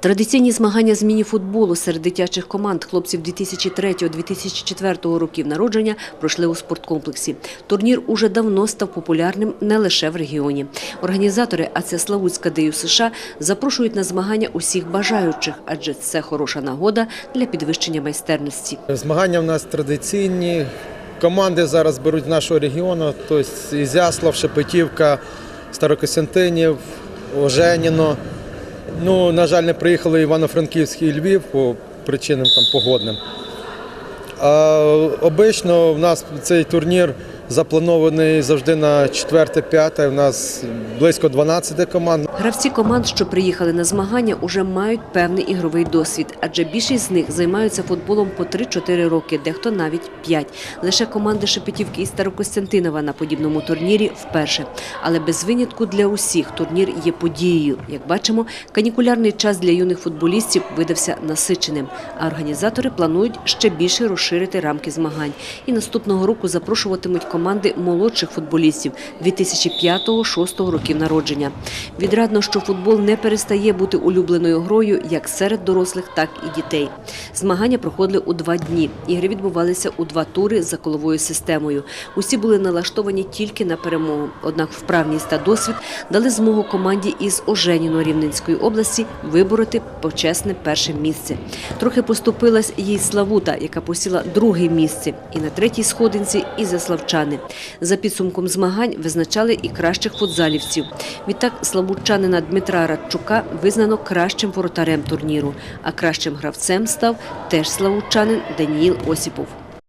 Традиційні змагання з міні-футболу серед дитячих команд хлопців 2003-2004 років народження пройшли у спорткомплексі. Турнір уже давно став популярним не лише в регіоні. Організатори, а це Славутська ДЮ США, запрошують на змагання усіх бажаючих, адже це хороша нагода для підвищення майстерності. Змагання в нас традиційні. Команди зараз беруть з нашого регіону, тобто Ізяслав, Шепетівка, Старокостянтинів, Оженіно. Ну, на жаль, не приїхали Івано-Франківськ і Львів по причинам там, погодним. А обично в нас цей турнір запланований завжди на 4-5. У нас близько 12 команд. Гравці команд, що приїхали на змагання, уже мають певний ігровий досвід, адже більшість з них займаються футболом по 3-4 роки, дехто навіть 5. Лише команди Шепетівки і Старокостянтинова на подібному турнірі вперше. Але без винятку для усіх турнір є подією. Як бачимо, канікулярний час для юних футболістів видався насиченим. А організатори планують ще більше розширити рамки змагань. І наступного року запрошуватимуть команди молодших футболістів 2005-2006 років народження. Відрадно, що футбол не перестає бути улюбленою грою як серед дорослих, так і дітей. Змагання проходили у два дні. Ігри відбувалися у два тури за коловою системою. Усі були налаштовані тільки на перемогу. Однак вправність та досвід дали змогу команді із Оженіно Рівненської області вибороти почесне перше місце. Трохи поступилась їй Славута, яка посіла друге місце. І на третій сходинці і заславчани. За підсумком змагань визначали і кращих футзалівців. Відтак славутчанина Дмитра Радчука визнано кращим воротарем турніру, а кращим гравцем став теж славутчанин Даніїл Осіпов.